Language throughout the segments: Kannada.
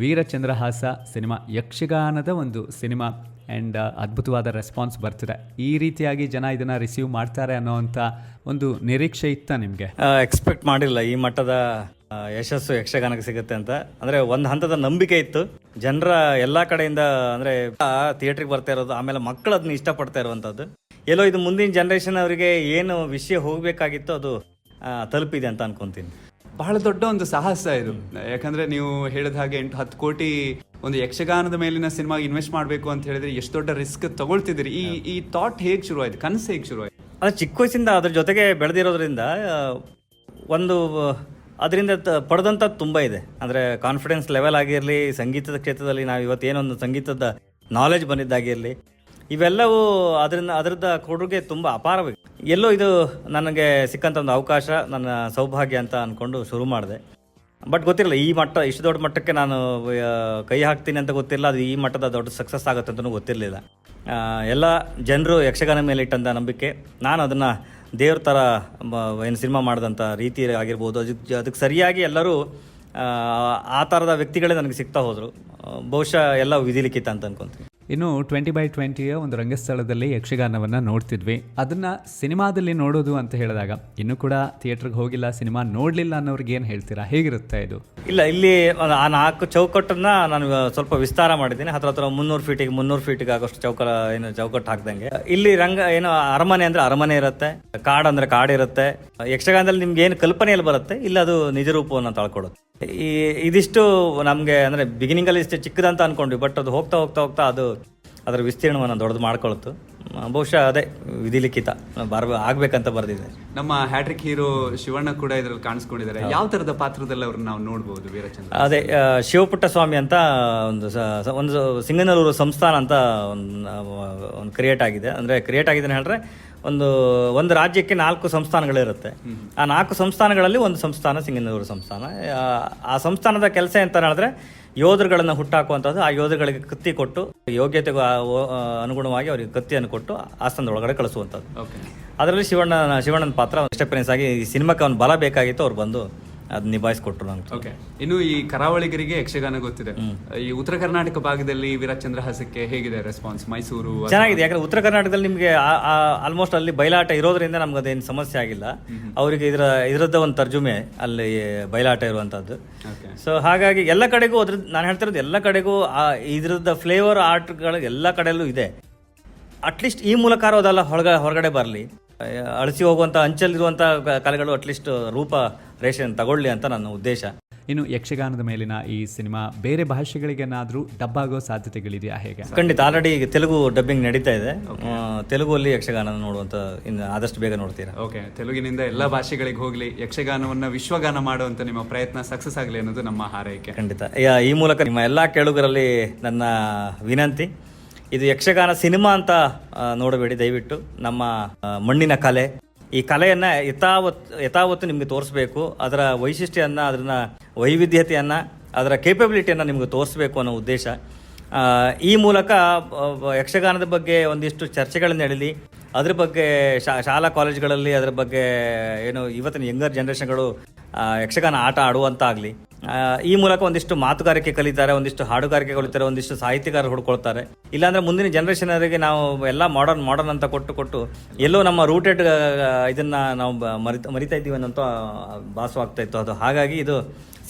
ವೀರಚಂದ್ರಹಾಸ ಸಿನಿಮಾ ಯಕ್ಷಗಾನದ ಒಂದು ಸಿನಿಮಾ ಆ್ಯಂಡ್ ಅದ್ಭುತವಾದ ರೆಸ್ಪಾನ್ಸ್ ಬರ್ತಿದೆ. ಈ ರೀತಿಯಾಗಿ ಜನ ಇದನ್ನು ರಿಸೀವ್ ಮಾಡ್ತಾರೆ ಅನ್ನೋವಂಥ ಒಂದು ನಿರೀಕ್ಷೆ ಇತ್ತ ನಿಮಗೆ? ಎಕ್ಸ್ಪೆಕ್ಟ್ ಮಾಡಿಲ್ಲ. ಈ ಮಟ್ಟದ ಯಶಸ್ಸು ಯಕ್ಷಗಾನಕ್ಕೆ ಸಿಗುತ್ತೆ ಅಂತ. ಅಂದರೆ ಒಂದು ಹಂತದ ನಂಬಿಕೆ ಇತ್ತು. ಜನರ ಎಲ್ಲ ಕಡೆಯಿಂದ, ಅಂದರೆ ಥಿಯೇಟ್ರಿಗೆ ಬರ್ತಾ ಇರೋದು, ಆಮೇಲೆ ಮಕ್ಕಳು ಅದನ್ನ ಇಷ್ಟಪಡ್ತಾ ಇರುವಂಥದ್ದು ಎಲ್ಲೋ ಇದು ಮುಂದಿನ ಜನ್ರೇಷನ್ ಅವರಿಗೆ ಏನು ವಿಷಯ ಹೋಗಬೇಕಾಗಿತ್ತು ಅದು ತಲುಪಿದೆ ಅಂತ ಅನ್ಕೊಂತೀನಿ. ಬಹಳ ದೊಡ್ಡ ಒಂದು ಸಾಹಸ ಇದು. ಯಾಕಂದ್ರೆ ನೀವು ಹೇಳಿದ ಹಾಗೆ ಎಂಟು, ಹತ್ತು ಕೋಟಿ ಒಂದು ಯಕ್ಷಗಾನದ ಮೇಲಿನ ಸಿನಿಮಾಗೆ ಇನ್ವೆಸ್ಟ್ ಮಾಡಬೇಕು ಅಂತ ಹೇಳಿದ್ರೆ ಎಷ್ಟು ದೊಡ್ಡ ರಿಸ್ಕ್ ತಗೊಳ್ತಿದ್ರಿ ಈ ಈ ಥಾಟ್ ಹೇಗೆ ಶುರುವಾಯ್ತು? ಕನಸು ಹೇಗೆ ಶುರುವಾಯ್ತು? ಅದು ಚಿಕ್ಕ ವಯಸ್ಸಿಂದ ಅದ್ರ ಜೊತೆಗೆ ಬೆಳೆದಿರೋದ್ರಿಂದ ಒಂದು, ಅದರಿಂದ ಪಡೆದಂಥದ್ದು ತುಂಬ ಇದೆ. ಅಂದರೆ ಕಾನ್ಫಿಡೆನ್ಸ್ ಲೆವೆಲ್ ಆಗಿರಲಿ, ಸಂಗೀತದ ಕ್ಷೇತ್ರದಲ್ಲಿ ನಾವು ಇವತ್ತು ಏನೊಂದು ಸಂಗೀತದ ನಾಲೆಜ್ ಬಂದಿದ್ದಾಗಿರಲಿ ಇವೆಲ್ಲವೂ ಅದರಿಂದ ಅದರದ ಕೊಡುಗೆ ತುಂಬ ಅಪಾರವಾಗಿ ಎಲ್ಲೋ ಇದು ನನಗೆ ಸಿಕ್ಕಂಥ ಒಂದು ಅವಕಾಶ ನನ್ನ ಸೌಭಾಗ್ಯ ಅಂತ ಅಂದ್ಕೊಂಡು ಶುರು ಮಾಡಿದೆ. ಬಟ್ ಗೊತ್ತಿರಲ್ಲ ಈ ಮಟ್ಟ ಇಷ್ಟು ದೊಡ್ಡ ಮಟ್ಟಕ್ಕೆ ನಾನು ಕೈ ಹಾಕ್ತೀನಿ ಅಂತ ಗೊತ್ತಿಲ್ಲ ಅದು ಈ ಮಟ್ಟದ ದೊಡ್ಡ ಸಕ್ಸಸ್ ಆಗುತ್ತೆ ಅಂತಲೂ ಗೊತ್ತಿರಲಿಲ್ಲ. ಎಲ್ಲ ಜನರು ಯಕ್ಷಗಾನ ಮೇಲೆ ಇಟ್ಟಂಥ ನಂಬಿಕೆ ನಾನು ಅದನ್ನು ದೇವ್ರ ಥರ ಏನು ಸಿನಿಮಾ ಮಾಡಿದಂಥ ರೀತಿ ಆಗಿರ್ಬೋದು ಅದಕ್ಕೆ ಅದಕ್ಕೆ ಸರಿಯಾಗಿ ಎಲ್ಲರೂ ಆ, ಥರದ ವ್ಯಕ್ತಿಗಳೇ ನನಗೆ ಸಿಗ್ತಾ ಹೋದರು. ಬಹುಶಃ ಎಲ್ಲ ವಿಧಿಲಿಖಿತ ಅಂತ ಅನ್ಕೊಂತೀನಿ. ಇನ್ನು ಟ್ವೆಂಟಿ ಬೈ ಟ್ವೆಂಟಿಯ ಒಂದು ರಂಗಸ್ಥಳದಲ್ಲಿ ಯಕ್ಷಗಾನವನ್ನು ನೋಡ್ತಿದ್ವಿ. ಅದನ್ನು ಸಿನಿಮಾದಲ್ಲಿ ನೋಡೋದು ಅಂತ ಹೇಳಿದಾಗ, ಇನ್ನೂ ಕೂಡ ಥಿಯೇಟ್ರಿಗೆ ಹೋಗಿಲ್ಲ, ಸಿನಿಮಾ ನೋಡಲಿಲ್ಲ ಅನ್ನೋರಿಗೆ ಏನು ಹೇಳ್ತೀರಾ? ಹೇಗಿರುತ್ತೆ ಇದು? ಇಲ್ಲ, ಇಲ್ಲಿ ಆ ನಾಲ್ಕು ಚೌಕಟ್ಟನ್ನ ನಾನು ಸ್ವಲ್ಪ ವಿಸ್ತಾರ ಮಾಡಿದ್ದೀನಿ. ಹತ್ರ ಹತ್ರ ಮುನ್ನೂರು ಫೀಟಿಗೆ ಮುನ್ನೂರು ಫೀಟಿಗೆ ಆಗೋಷ್ಟು ಚೌಕ ಏನು ಚೌಕಟ್ಟು ಹಾಕ್ದಂಗೆ. ಇಲ್ಲಿ ರಂಗ ಏನು ಅರಮನೆ ಅಂದ್ರೆ ಅರಮನೆ ಇರುತ್ತೆ, ಕಾಡು ಅಂದ್ರೆ ಕಾಡಿರುತ್ತೆ ಯಕ್ಷಗಾನದಲ್ಲಿ ನಿಮ್ಗೆ ಏನು ಕಲ್ಪನೆಯಲ್ಲಿ ಬರುತ್ತೆ, ಇಲ್ಲ ಅದು ನಿಜರೂಪವನ್ನು ತಳ್ಕೊಡುತ್ತೆ? ಈ ಇದಿಷ್ಟು ನಮಗೆ ಅಂದರೆ ಬಿಗಿನಿಂಗ್ ಅಲ್ಲಿ ಇಷ್ಟು ಚಿಕ್ಕದಂತ ಅನ್ಕೊಂಡ್ವಿ ಬಟ್ ಅದು ಹೋಗ್ತಾ ಹೋಗ್ತಾ ಹೋಗ್ತಾ ಅದು ಅದರ ವಿಸ್ತೀರ್ಣವನ್ನು ದೊಡ್ಡದು ಮಾಡ್ಕೊಳ್ತು. ಬಹುಶಃ ಅದೇ ವಿಧಿಲಿಖಿತ ಬರ್ ಆಗ್ಬೇಕಂತ ಬರೆದಿದೆ ನಮ್ಮ ಹ್ಯಾಟ್ರಿಕ್ ಹೀರೋ ಶಿವಣ್ಣ ಕೂಡ ಇದರಲ್ಲಿ ಕಾಣಿಸ್ಕೊಂಡಿದ್ದಾರೆ. ಯಾವ ತರದ ಪಾತ್ರದಲ್ಲಿ ಅವ್ರನ್ನ ನಾವು ನೋಡ್ಬೋದು ವೀರಚಂದ್ರ? ಅದೇ ಶಿವಪುಟ್ಟ ಸ್ವಾಮಿ ಅಂತ ಒಂದು ಒಂದು ಸಿಂಗನಲ್ಲೂರು ಸಂಸ್ಥಾನ ಅಂತ ಒಂದು ಒಂದು ಕ್ರಿಯೇಟ್ ಆಗಿದೆ. ಅಂದರೆ ಕ್ರಿಯೇಟ್ ಆಗಿದೆ ಹೇಳಿದ್ರೆ ಒಂದು ಒಂದು ರಾಜ್ಯಕ್ಕೆ ನಾಲ್ಕು ಸಂಸ್ಥಾನಗಳಿರುತ್ತೆ. ಆ ನಾಲ್ಕು ಸಂಸ್ಥಾನಗಳಲ್ಲಿ ಒಂದು ಸಂಸ್ಥಾನ ಸಿಂಗನೂರು ಸಂಸ್ಥಾನ. ಆ, ಸಂಸ್ಥಾನದ ಕೆಲಸ ಅಂತ ಹೇಳಿದ್ರೆ ಯೋಧರುಗಳನ್ನು ಹುಟ್ಟಾಕುವಂಥದ್ದು ಆ ಯೋಧರುಗಳಿಗೆ ಕತ್ತಿ ಕೊಟ್ಟು ಯೋಗ್ಯತೆಗೂ ಅನುಗುಣವಾಗಿ ಅವರಿಗೆ ಕತ್ತಿಯನ್ನು ಕೊಟ್ಟು ಆಸ್ಥಾನದ ಒಳಗಡೆ ಕಳಿಸುವಂಥದ್ದು ಓಕೆ ಅದರಲ್ಲಿ ಶಿವಣ್ಣ ಶಿವಣ್ಣನ ಪಾತ್ರ ಎಕ್ಸ್ಪೀರಿಯನ್ಸ್ ಆಗಿ ಈ ಸಿನಿಮಾಕ್ಕೆ ಅವ್ನು ಬಲ ಬೇಕಾಗಿತ್ತು ಅವ್ರು ಬಂದು ಅದು ನಿಭಾಯಿಸ್ಕೊಟ್ರು ನಂಗೆ. ಓಕೆ ಇನ್ನು ಈ ಕರಾವಳಿಗರಿಗೆ ಯಕ್ಷಗಾನ ಗೊತ್ತಿದೆ. ಈ ಉತ್ತರ ಕರ್ನಾಟಕ ಭಾಗದಲ್ಲಿ ವೀರಚಂದ್ರಹಾಸಕ್ಕೆ ಹೇಗಿದೆ ರೆಸ್ಪಾನ್ಸ್ ಮೈಸೂರು ಚೆನ್ನಾಗಿದೆ. ಯಾಕಂದ್ರೆ ಉತ್ತರ ಕರ್ನಾಟಕದಲ್ಲಿ ನಿಮಗೆ ಆಲ್ಮೋಸ್ಟ್ ಅಲ್ಲಿ ಬಯಲಾಟ ಇರೋದ್ರಿಂದ ನಮ್ಗೆ ಅದೇನು ಸಮಸ್ಯೆ ಆಗಿಲ್ಲ. ಅವರಿಗೆ ಇದರ ಇದರದ್ದ ಒಂದು ತರ್ಜುಮೆ ಅಲ್ಲಿ ಬಯಲಾಟ ಇರುವಂಥದ್ದು ಓಕೆ ಸೊ ಹಾಗಾಗಿ ಎಲ್ಲ ಕಡೆಗೂ ಅದ್ರ ನಾನು ಹೇಳ್ತಿರೋದು ಎಲ್ಲ ಕಡೆಗೂ ಆ ಇದ್ರದ್ದು ಫ್ಲೇವರ್ ಆರ್ಟ್ಗಳು ಎಲ್ಲ ಕಡೆಯಲ್ಲೂ ಇದೆ. ಅಟ್ಲೀಸ್ಟ್ ಈ ಮೂಲಕ ಅದೆಲ್ಲ ಹೊರಗ ಹೊರಗಡೆ ಬರಲಿ. ಅಳಿಸಿ ಹೋಗುವಂಥ ಅಂಚಲ್ಲಿರುವಂಥ ಕಲೆಗಳು ಅಟ್ಲೀಸ್ಟ್ ರೂಪ ರೇಷನ್ ತಗೊಳ್ಳಿ ಅಂತ ನನ್ನ ಉದ್ದೇಶ. ಇನ್ನು ಯಕ್ಷಗಾನದ ಮೇಲಿನ ಈ ಸಿನಿಮಾ ಬೇರೆ ಭಾಷೆಗಳಿಗೇನಾದರೂ ಡಬ್ ಆಗೋ ಸಾಧ್ಯತೆಗಳಿದೆಯಾ ಹೇಗೆ? ಖಂಡಿತ ಆಲ್ರೆಡಿ ತೆಲುಗು ಡಬ್ಬಿಂಗ್ ನಡೀತಾ ಇದೆ. ತೆಲುಗು ತೆಲುಗುವಲ್ಲಿ ಯಕ್ಷಗಾನ ನೋಡುವಂತ ಇನ್ನು ಆದಷ್ಟು ಬೇಗ ನೋಡ್ತೀರಾ? ಓಕೆ ತೆಲುಗಿನಿಂದ ಎಲ್ಲ ಭಾಷೆಗಳಿಗೆ ಹೋಗ್ಲಿ ಯಕ್ಷಗಾನವನ್ನ ವಿಶ್ವಗಾನ ಮಾಡುವಂತ ನಿಮ್ಮ ಪ್ರಯತ್ನ ಸಕ್ಸಸ್ ಆಗಲಿ ಅನ್ನೋದು ನಮ್ಮ ಹಾರೈಕೆ. ಖಂಡಿತ. ಯಾ- ಈ ಮೂಲಕ ನಿಮ್ಮ ಎಲ್ಲ ಕೇಳುಗರಲ್ಲಿ ನನ್ನ ವಿನಂತಿ. ಇದು ಯಕ್ಷಗಾನ ಸಿನಿಮಾ ಅಂತ ನೋಡಬೇಡಿ, ದಯವಿಟ್ಟು. ನಮ್ಮ ಮಣ್ಣಿನ ಕಲೆ. ಈ ಕಲೆಯನ್ನ ಯಥಾವತ್, ಯಥಾವತ್ತು ನಿಮಗೆ ತೋರಿಸ್ಬೇಕು. ಅದರ ವೈಶಿಷ್ಟ್ಯವನ್ನು ಅದನ್ನ ವೈವಿಧ್ಯತೆಯನ್ನು, ಅದರ ಕೇಪಬಿಲಿಟಿಯನ್ನು ನಿಮಗೆ ತೋರಿಸ್ಬೇಕು ಅನ್ನೋ ಉದ್ದೇಶ. ಈ ಮೂಲಕ ಯಕ್ಷಗಾನದ ಬಗ್ಗೆ ಒಂದಿಷ್ಟು ಚರ್ಚೆಗಳು ನಡೀಲಿ. ಅದ್ರ ಬಗ್ಗೆ ಶಾ, ಶಾಲಾ ಕಾಲೇಜುಗಳಲ್ಲಿ ಅದರ ಬಗ್ಗೆ, ಏನು, ಇವತ್ತಿನ ಯಂಗರ್ ಜನ್ರೇಷನ್ಗಳು ಯಕ್ಷಗಾನ ಆಟ ಆಡುವಂತಾಗಲಿ. ಈ ಮೂಲಕ ಒಂದಿಷ್ಟು ಮಾತುಗಾರಿಕೆ ಕಲಿತಾರೆ, ಒಂದಿಷ್ಟು ಹಾಡುಗಾರಿಕೆ ಕಲಿತಾರೆ, ಒಂದಿಷ್ಟು ಸಾಹಿತ್ಯಗಾರರು ಹುಡ್ಕೊಳ್ತಾರೆ. ಇಲ್ಲಾಂದ್ರೆ ಮುಂದಿನ ಜನರೇಷನರಿಗೆ ನಾವು ಎಲ್ಲ ಮಾಡರ್ನ್ ಮಾಡರ್ನ್ ಅಂತ ಕೊಟ್ಟು ಕೊಟ್ಟು ಎಲ್ಲೋ ನಮ್ಮ ರೂಟೆಡ್ ಇದನ್ನ ನಾವು ಮರಿತ, ಮರಿತಾ ಇದ್ದೀವಿ ಅನ್ನೋಂಥ ಭಾಸವಾಗ್ತಾ ಇತ್ತು. ಅದು ಹಾಗಾಗಿ ಇದು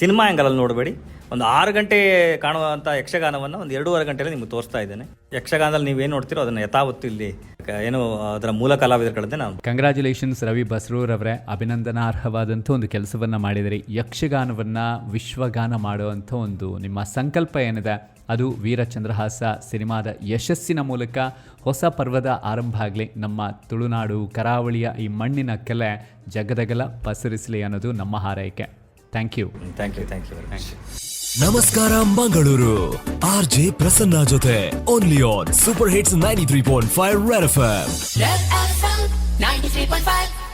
ಸಿನಿಮಾ ಆ್ಯಂಗಲಲ್ಲಿ ನೋಡಬೇಡಿ. ಒಂದು ಆರು ಗಂಟೆ ಕಾಣುವಂಥ ಯಕ್ಷಗಾನವನ್ನು ಒಂದು ಎರಡೂವರೆ ಗಂಟೆಯಲ್ಲಿ ನಿಮ್ಗೆ ತೋರಿಸ್ತಾ ಇದ್ದೇನೆ. ಯಕ್ಷಗಾನದಲ್ಲಿ ನೀವೇನು ನೋಡ್ತೀರೋ ಅದನ್ನು ಯಥಾವತ್ತು ಇಲ್ಲಿ ಏನು ಅದರ ಮೂಲ ಕಲಾವಿದರುಗಳದ್ದೇ ನಾವು. ಕಂಗ್ರ್ಯಾಚುಲೇಷನ್ಸ್ ರವಿ ಬಸ್ರೂರವರೇ ಅಭಿನಂದನಾರ್ಹವಾದಂಥ ಒಂದು ಕೆಲಸವನ್ನು ಮಾಡಿದಿರಿ. ಯಕ್ಷಗಾನವನ್ನು ವಿಶ್ವಗಾನ ಮಾಡುವಂಥ ಒಂದು ನಿಮ್ಮ ಸಂಕಲ್ಪ ಏನಿದೆ ಅದು ವೀರಚಂದ್ರಹಾಸ ಸಿನಿಮಾದ ಯಶಸ್ಸಿನ ಮೂಲಕ ಹೊಸ ಪರ್ವದ ಆರಂಭ ಆಗಲಿ ನಮ್ಮ ತುಳುನಾಡು ಕರಾವಳಿಯ ಈ ಮಣ್ಣಿನ ಕಲೆ ಜಗದಗಲ ಪಸರಿಸಲಿ ಅನ್ನೋದು ನಮ್ಮ ಹಾರೈಕೆ. Thank you thank you thank you very much ನಮಸ್ಕಾರ ಮಂಗಳೂರು ಆರ್ ಜೆ ಪ್ರಸನ್ನ ಜೊತೆ only on super hits ninety three point five red F Red FM 93.5